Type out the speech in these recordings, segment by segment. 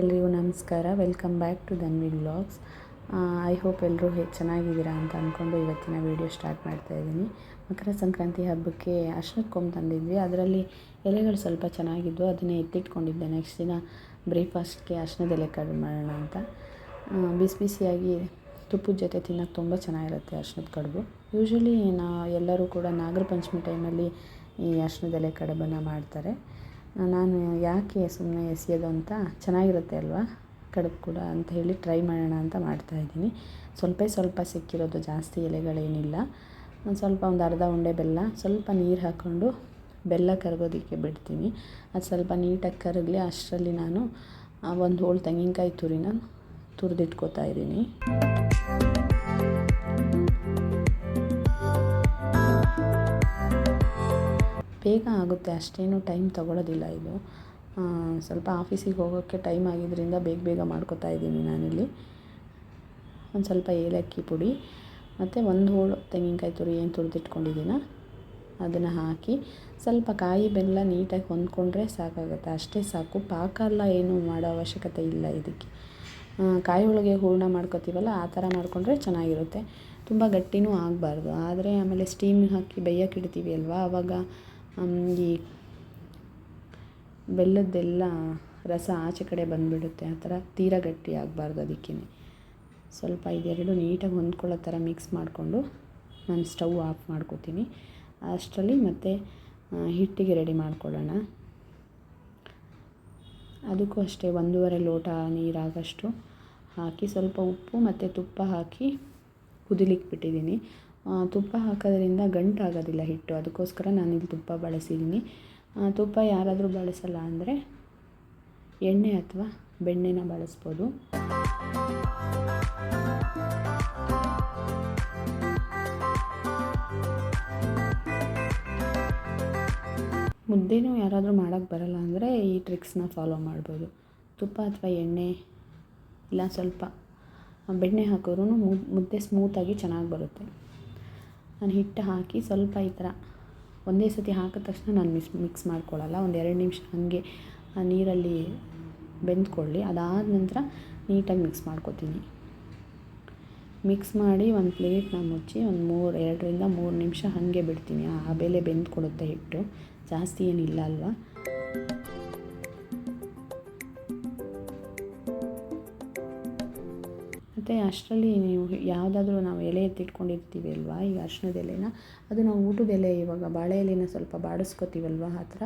ಎಲ್ರಿಗೂ ನಮಸ್ಕಾರ. Welcome back to Dhanvi vlogs I hope ಎಲ್ಲರೂ ಚೆನ್ನಾಗಿದ್ದೀರಾ ಅಂತ ಅಂದ್ಕೊಂಡು ಇವತ್ತಿನ ವೀಡಿಯೋ ಸ್ಟಾರ್ಟ್ ಮಾಡ್ತಾ ಇದ್ದೀನಿ. ಮಕರ ಸಂಕ್ರಾಂತಿ ಹಬ್ಬಕ್ಕೆ ಅರ್ಶಿನದ ಕೊಂಬು ತಂದಿದ್ವಿ. ಅದರಲ್ಲಿ ಎಲೆಗಳು ಸ್ವಲ್ಪ ಚೆನ್ನಾಗಿದ್ವು. ಅದನ್ನೇ ಎತ್ತಿಟ್ಕೊಂಡಿದ್ದೆ. ನೆಕ್ಸ್ಟ್ ದಿನ ಬ್ರೇಕ್ಫಾಸ್ಟ್ಗೆ ಅಶ್ನದ ಎಲೆ ಕಡಿಮೆ ಮಾಡೋಣ ಅಂತ. ಬಿಸಿ ಬಿಸಿಯಾಗಿ ತುಪ್ಪದ ಜೊತೆ ತಿನ್ನೋಕ್ಕೆ ತುಂಬ ಚೆನ್ನಾಗಿರುತ್ತೆ ಅಶ್ನದ ಕಡುಬು. ಯೂಶ್ವಲಿ ನಾ ಎಲ್ಲರೂ ಕೂಡ ನಾಗರ ಪಂಚಮಿ ಟೈಮಲ್ಲಿ ಈ ಅಶ್ನದ ಎಲೆ ಕಡುಬನ್ನು ಮಾಡ್ತಾರೆ. ನಾನು ಯಾಕೆ ಸುಮ್ಮನೆ ಎಸೆಯೋದು ಅಂತ ಚೆನ್ನಾಗಿರುತ್ತೆ ಅಲ್ವಾ? ಕಡುಬು ಕೂಡ ಅಂತ ಹೇಳಿ ಟ್ರೈ ಮಾಡೋಣ ಅಂತ ಮಾಡ್ತಾಯಿದ್ದೀನಿ ಸ್ವಲ್ಪ ಸ್ವಲ್ಪ ಸಿಕ್ಕಿರೋದು ಜಾಸ್ತಿ ಎಲೆಗಳೇನಿಲ್ಲ. ಒಂದು ಸ್ವಲ್ಪ ಒಂದು ಅರ್ಧ ಉಂಡೆ ಬೆಲ್ಲ, ಸ್ವಲ್ಪ ನೀರು ಹಾಕ್ಕೊಂಡು ಬೆಲ್ಲ ಕರಗೋದಕ್ಕೆ ಬಿಡ್ತೀನಿ. ಅದು ಸ್ವಲ್ಪ ನೀಟಾಗಿ ಕರಗಲಿ ಅಷ್ಟರಲ್ಲಿ ನಾನು ಒಂದು ಹೋಳು ತೆಂಗಿನಕಾಯಿ ತುರಿನ ತುರಿದಿಟ್ಕೋತಾ ಇದ್ದೀನಿ. ಬೇಗ ಆಗುತ್ತೆ, ಅಷ್ಟೇನು ಟೈಮ್ ತಗೊಳ್ಳೋದಿಲ್ಲ ಇದು. ಸ್ವಲ್ಪ ಆಫೀಸಿಗೆ ಹೋಗೋಕ್ಕೆ ಟೈಮ್ ಆಗಿದ್ದರಿಂದ ಬೇಗ ಬೇಗ ಮಾಡ್ಕೋತಾ ಇದ್ದೀನಿ ನಾನಿಲ್ಲಿ. ಒಂದು ಸ್ವಲ್ಪ ಏಲಕ್ಕಿ ಪುಡಿ, ಮತ್ತು ಒಂದು ಹೋಳು ತೆಂಗಿನಕಾಯಿ ತುರಿ ಏನು ತುರಿದಿಟ್ಕೊಂಡಿದ್ದೀನ, ಅದನ್ನು ಹಾಕಿ ಸ್ವಲ್ಪ ಕಾಯಿ ಬೆಲ್ಲ ನೀಟಾಗಿ ಹೊಂದ್ಕೊಂಡ್ರೆ ಸಾಕಾಗುತ್ತೆ. ಅಷ್ಟೇ ಸಾಕು, ಪಾಕ ಎಲ್ಲ ಏನು ಮಾಡೋ ಅವಶ್ಯಕತೆ ಇಲ್ಲ ಇದಕ್ಕೆ. ಕಾಯಿ ಒಳಗೆ ಹೂರ್ಣ ಮಾಡ್ಕೋತೀವಲ್ಲ, ಆ ಥರ ಮಾಡಿಕೊಂಡ್ರೆ ಚೆನ್ನಾಗಿರುತ್ತೆ. ತುಂಬ ಗಟ್ಟಿನೂ ಆಗಬಾರ್ದು. ಆದರೆ ಆಮೇಲೆ ಸ್ಟೀಮ್ ಹಾಕಿ ಬೇಯಕ್ಕೆ ಇಡ್ತೀವಿ ಅಲ್ವಾ ಆವಾಗ ಈ ಬೆಲ್ಲದ್ದೆಲ್ಲ ರಸ ಆಚೆ ಕಡೆ ಬಂದುಬಿಡುತ್ತೆ, ಆ ಥರ ತೀರ ಗಟ್ಟಿ ಆಗಬಾರ್ದು ಅದಕ್ಕೇ ಸ್ವಲ್ಪ ಇದೆರಡು ನೀಟಾಗಿ ಹೊಂದ್ಕೊಳ್ಳೋ ಥರ ಮಿಕ್ಸ್ ಮಾಡಿಕೊಂಡು ನಾನು ಸ್ಟವ್ ಆಫ್ ಮಾಡ್ಕೋತೀನಿ. ಅಷ್ಟರಲ್ಲಿ ಮತ್ತೆ ಹಿಟ್ಟಿಗೆ ರೆಡಿ ಮಾಡ್ಕೊಳ್ಳೋಣ. ಅದಕ್ಕೂ ಅಷ್ಟೇ, ಒಂದೂವರೆ ಲೋಟ ನೀರಾಗಷ್ಟು ಹಾಕಿ ಸ್ವಲ್ಪ ಉಪ್ಪು ಮತ್ತು ತುಪ್ಪ ಹಾಕಿ ಕುದಿಲಿಕ್ಕೆ ಬಿಟ್ಟಿದ್ದೀನಿ ತುಪ್ಪ ಹಾಕೋದ್ರಿಂದ ಗಂಟಾಗೋದಿಲ್ಲ ಹಿಟ್ಟು. ಅದಕ್ಕೋಸ್ಕರ ನಾನಿಲ್ಲಿ ತುಪ್ಪ ಬಳಸಿದ್ದೀನಿ ತುಪ್ಪ ಯಾರಾದರೂ ಬಳಸಲ್ಲ ಅಂದರೆ ಎಣ್ಣೆ ಅಥವಾ ಬೆಣ್ಣೆನ ಬಳಸ್ಬೋದು. ಮುದ್ದೆನೂ ಯಾರಾದರೂ ಮಾಡೋಕ್ಕೆ ಬರಲ್ಲ ಅಂದರೆ ಈ ಟ್ರಿಕ್ಸ್ನ ಫಾಲೋ ಮಾಡ್ಬೋದು. ತುಪ್ಪ ಅಥವಾ ಎಣ್ಣೆ, ಇಲ್ಲ ಸ್ವಲ್ಪ ಬೆಣ್ಣೆ ಹಾಕೋರು ಮುದ್ದೆ ಸ್ಮೂತಾಗಿ ಚೆನ್ನಾಗಿ ಬರುತ್ತೆ. ನಾನು ಹಿಟ್ಟು ಹಾಕಿ ಸ್ವಲ್ಪ ಈ ಥರ ಒಂದೇ ಸತಿ ಹಾಕಿದ ತಕ್ಷಣ ನಾನು ಮಿಸ್, ಮಿಕ್ಸ್ ಮಾಡ್ಕೊಳ್ಳಲ್ಲ. ಒಂದು ಎರಡು ನಿಮಿಷ ಹಾಗೆ ಆ ನೀರಲ್ಲಿ ಬೆಂದ್ಕೊಳ್ಳಿ. ಅದಾದ ನಂತರ ನೀಟಾಗಿ ಮಿಕ್ಸ್ ಮಾಡ್ಕೊತೀನಿ. ಮಿಕ್ಸ್ ಮಾಡಿ ಒಂದು ಪ್ಲೇಟ್ನ ಮುಚ್ಚಿ ಒಂದು ಮೂರು, ಎರಡರಿಂದ ಮೂರು ನಿಮಿಷ ಹಾಗೆ ಬಿಡ್ತೀನಿ. ಆ ಬೆಲೆ ಬೆಂದ್ಕೊಡುತ್ತೆ ಹಿಟ್ಟು. ಜಾಸ್ತಿ ಏನಿಲ್ಲ ಅಲ್ವಾ? ಮತ್ತು ಅಷ್ಟರಲ್ಲಿ ನೀವು ಯಾವುದಾದ್ರೂ ನಾವು ಎಲೆ ಎತ್ತಿಟ್ಕೊಂಡಿರ್ತೀವಿ ಅಲ್ವಾ? ಈಗ ಅರ್ಶಿನದ ಎಲೆನ. ಅದು ನಾವು ಊಟದ ಎಲೆ ಇವಾಗ ಬಾಳೆ ಎಲೆನ ಸ್ವಲ್ಪ ಬಾಡಿಸ್ಕೊತೀವಲ್ವ? ಆ ಥರ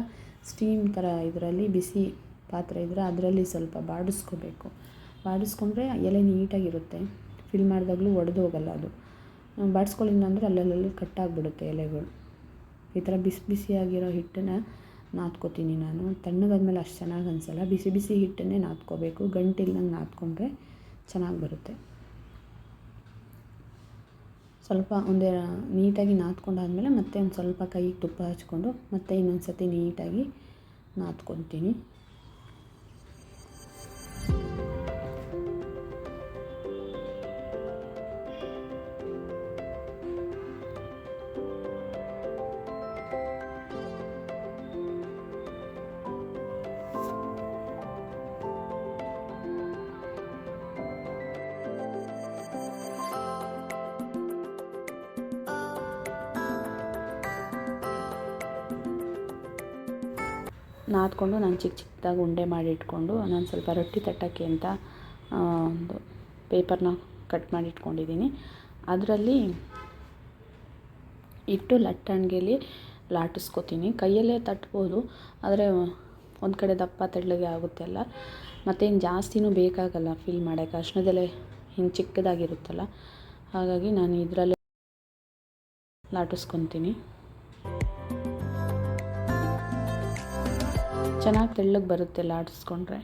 ಸ್ಟೀಮ್ ಥರ ಇದರಲ್ಲಿ ಬಿಸಿ ಪಾತ್ರೆ ಇದ್ದರೆ ಅದರಲ್ಲಿ ಸ್ವಲ್ಪ ಬಾಡಿಸ್ಕೋಬೇಕು. ಬಾಡಿಸ್ಕೊಂಡ್ರೆ ಎಲೆ ನೀಟಾಗಿರುತ್ತೆ. ಫಿಲ್ ಮಾಡಿದಾಗಲೂ ಒಡೆದು ಹೋಗಲ್ಲ ಅದು. ಬಾಡಿಸ್ಕೊಳ್ಳಿಲ್ಲ ಅಂದರೆ ಅಲ್ಲಲ್ಲಿ ಕಟ್ಟಾಗಿಬಿಡುತ್ತೆ ಎಲೆಗಳು. ಈ ಥರ ಬಿಸಿ ಬಿಸಿಯಾಗಿರೋ ಹಿಟ್ಟನ್ನು ನಾದ್ಕೋತೀನಿ ನಾನು. ತಣ್ಣಗಾದ್ಮೇಲೆ ಅಷ್ಟು ಚೆನ್ನಾಗಿ ಅನಿಸಲ್ಲ. ಬಿಸಿ ಬಿಸಿ ಹಿಟ್ಟನ್ನೇ ನಾದ್ಕೋಬೇಕು. ಗಂಟಿಲ್ದಂಗೆ ನಾದ್ಕೊಂಡ್ರೆ ಚೆನ್ನಾಗಿ ಬರುತ್ತೆ. ಸ್ವಲ್ಪ ಒಂದೇ, ನೀಟಾಗಿ ನಾದ್ಕೊಂಡಾದ್ಮೇಲೆ ಮತ್ತೆ ಒಂದು ಸ್ವಲ್ಪ ಕೈಗೆ ತುಪ್ಪ ಹಚ್ಕೊಂಡು ಮತ್ತೆ ಇನ್ನೊಂದು ಸರ್ತಿ ನೀಟಾಗಿ ನಾದ್ಕೊತೀನಿ. ನಾದ್ಕೊಂಡು ನಾನು ಚಿಕ್ಕ ಚಿಕ್ಕದಾಗಿ ಉಂಡೆ ಮಾಡಿ ಇಟ್ಕೊಂಡು, ನಾನು ಸ್ವಲ್ಪ ರೊಟ್ಟಿ ತಟ್ಟಕ್ಕೆ ಅಂತ ಒಂದು ಪೇಪರ್ನ ಕಟ್ ಮಾಡಿ ಇಟ್ಕೊಂಡಿದ್ದೀನಿ. ಅದರಲ್ಲಿ ಇಟ್ಟು ಲಟ್ಟಣಿಗೆಲಿ ಲಾಟಿಸ್ಕೋತೀನಿ. ಕೈಯಲ್ಲೇ ತಟ್ಬೋದು, ಆದರೆ ಒಂದು ಕಡೆ ದಪ್ಪ ತೆಳ್ಳಗೆ ಆಗುತ್ತೆ ಅಲ್ಲ. ಮತ್ತೇನು ಜಾಸ್ತಿನೂ ಬೇಕಾಗಲ್ಲ ಫೀಲ್ ಮಾಡೋಕ್ಕೆ ಅರ್ಶಿನದೆಲೆ ಹಿಂಗೆ ಚಿಕ್ಕದಾಗಿರುತ್ತಲ್ಲ. ಹಾಗಾಗಿ ನಾನು ಇದರಲ್ಲೇ ಲಾಟಿಸ್ಕೊತೀನಿ. ಚೆನ್ನಾಗಿ ತೆಳ್ಳಗೆ ಬರುತ್ತೆ ಲಾಡಿಸ್ಕೊಂಡ್ರೆ.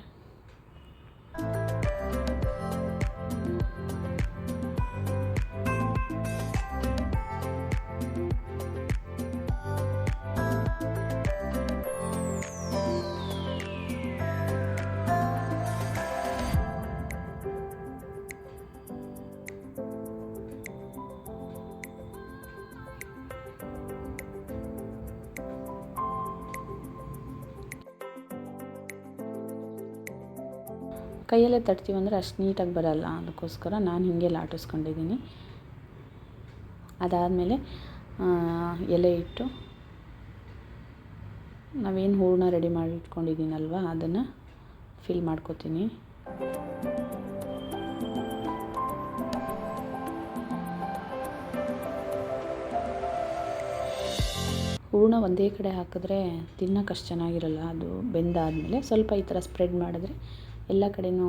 ಕೈಯಲ್ಲೇ ತಟ್ತೀವಿ ಅಂದರೆ ಅಷ್ಟು ನೀಟಾಗಿ ಬರಲ್ಲ ಅದಕ್ಕೋಸ್ಕರ ನಾನು ಹೀಗೆ ಲಾಟಿಸ್ಕೊಂಡಿದ್ದೀನಿ. ಅದಾದಮೇಲೆ ಎಲೆ ಇಟ್ಟು ನಾವೇನು ಹೂರಣ ರೆಡಿ ಮಾಡಿ ಇಟ್ಕೊಂಡಿದ್ದೀನಲ್ವ ಅದನ್ನು ಫಿಲ್ ಮಾಡ್ಕೊತೀನಿ. ಹೂರ್ಣ ಒಂದೇ ಕಡೆ ಹಾಕಿದ್ರೆ ತಿನ್ನೋಕೆ ಅಷ್ಟು ಚೆನ್ನಾಗಿರಲ್ಲ, ಅದು ಬೆಂದಾದಮೇಲೆ ಸ್ವಲ್ಪ ಈ ಥರ ಸ್ಪ್ರೆಡ್ ಮಾಡಿದ್ರೆ ಎಲ್ಲ ಕಡೆಯೂ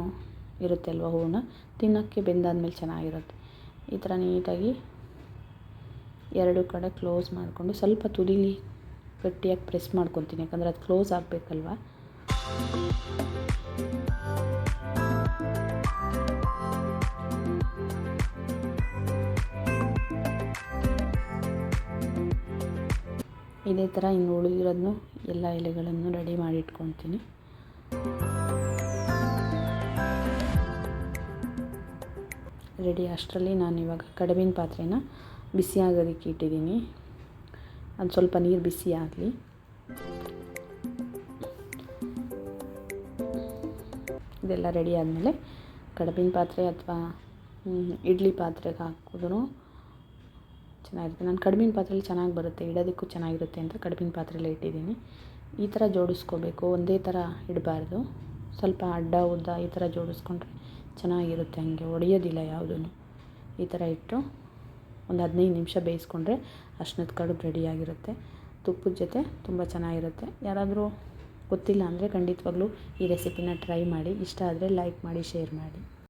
ಇರುತ್ತೆ ಅಲ್ವ ಹೂವನ್ನ? ತಿನ್ನೋಕ್ಕೆ ಬೆಂದಾದ್ಮೇಲೆ ಚೆನ್ನಾಗಿರುತ್ತೆ. ಈ ಥರ ನೀಟಾಗಿ ಎರಡು ಕಡೆ ಕ್ಲೋಸ್ ಮಾಡಿಕೊಂಡು ಸ್ವಲ್ಪ ತುದಿಲಿ ಗಟ್ಟಿಯಾಗಿ ಪ್ರೆಸ್ ಮಾಡ್ಕೊತೀನಿ, ಯಾಕಂದರೆ ಅದು ಕ್ಲೋಸ್ ಆಗಬೇಕಲ್ವ? ಇದೇ ಥರ ಇನ್ನು ಉಳಿದಿರೋದನ್ನು ಎಲ್ಲ ಎಲೆಗಳನ್ನು ರೆಡಿ ಮಾಡಿ ಇಟ್ಕೊತೀನಿ ರೆಡಿ. ಅಷ್ಟರಲ್ಲಿ ನಾನು ಇವಾಗ ಕಡಬಿನ ಪಾತ್ರೆನ ಬಿಸಿ ಆಗೋದಕ್ಕೆ ಇಟ್ಟಿದ್ದೀನಿ. ಅದು ಸ್ವಲ್ಪ ನೀರು ಬಿಸಿ ಆಗಲಿ. ಇದೆಲ್ಲ ರೆಡಿ ಆದಮೇಲೆ ಕಡಬಿನ ಪಾತ್ರೆ ಅಥವಾ ಇಡ್ಲಿ ಪಾತ್ರೆಗೆ ಹಾಕಿದ್ರು ಚೆನ್ನಾಗಿರುತ್ತೆ. ನಾನು ಕಡ್ಬಿನ ಪಾತ್ರೆಯಲ್ಲಿ ಚೆನ್ನಾಗಿ ಬರುತ್ತೆ. ಇಡೋದಕ್ಕೂ ಚೆನ್ನಾಗಿರುತ್ತೆ ಅಂತ ಕಡುಬಿನ ಪಾತ್ರೆಯಲ್ಲಿ ಇಟ್ಟಿದ್ದೀನಿ. ಈ ಥರ ಜೋಡಿಸ್ಕೋಬೇಕು. ಒಂದೇ ಥರ ಇಡಬಾರ್ದು. ಸ್ವಲ್ಪ ಅಡ್ಡ ಉದ್ದ ಈ ಥರ ಜೋಡಿಸ್ಕೊಂಡ್ರೆ ಚೆನ್ನಾಗಿರುತ್ತೆ, ಹಂಗೆ ಒಡೆಯೋದಿಲ್ಲ ಯಾವುದೂ ಈ ಥರ ಇಟ್ಟು ಒಂದು ಹದಿನೈದು ನಿಮಿಷ ಬೇಯಿಸ್ಕೊಂಡ್ರೆ ಅರ್ಶಿನದ ಕಡುಬು ರೆಡಿಯಾಗಿರುತ್ತೆ ತುಪ್ಪದ ಜೊತೆ ತುಂಬ ಚೆನ್ನಾಗಿರುತ್ತೆ. ಯಾರಾದರೂ ಗೊತ್ತಿಲ್ಲ ಅಂದರೆ ಖಂಡಿತವಾಗ್ಲೂ ಈ ರೆಸಿಪಿನ ಟ್ರೈ ಮಾಡಿ. ಇಷ್ಟ ಆದರೆ ಲೈಕ್ ಮಾಡಿ ಶೇರ್ ಮಾಡಿ.